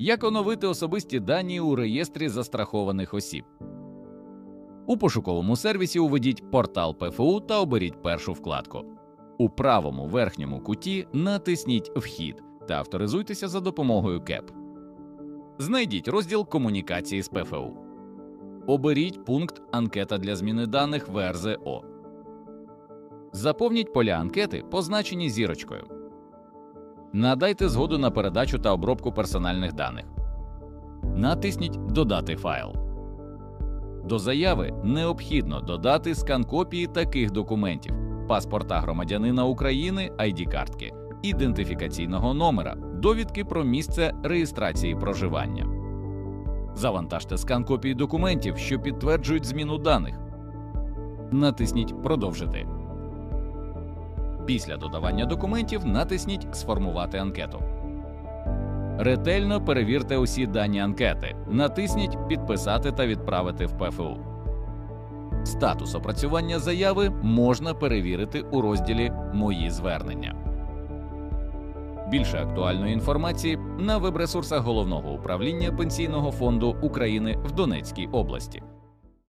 Як оновити особисті дані у реєстрі застрахованих осіб? У пошуковому сервісі уведіть портал ПФУ та оберіть першу вкладку. У правому верхньому куті натисніть Вхід та авторизуйтеся за допомогою КЕП. Знайдіть розділ комунікації з ПФУ. Оберіть пункт Анкета для зміни даних в РЗО. Заповніть поля анкети, позначені зірочкою. Надайте згоду на передачу та обробку персональних даних. Натисніть Додати файл. До заяви необхідно додати скан копії таких документів: паспорта громадянина України, id картки ідентифікаційного номера, довідки про місце реєстрації проживання. Завантажте скан копії документів, що підтверджують зміну даних. Натисніть Продовжити. Після додавання документів натисніть Сформувати анкету. Ретельно перевірте усі дані анкети. Натисніть Підписати та відправити в ПФУ. Статус опрацювання заяви можна перевірити у розділі Мої звернення. Більше актуальної інформації на веб-ресурсах головного управління Пенсійного фонду України в Донецькій області.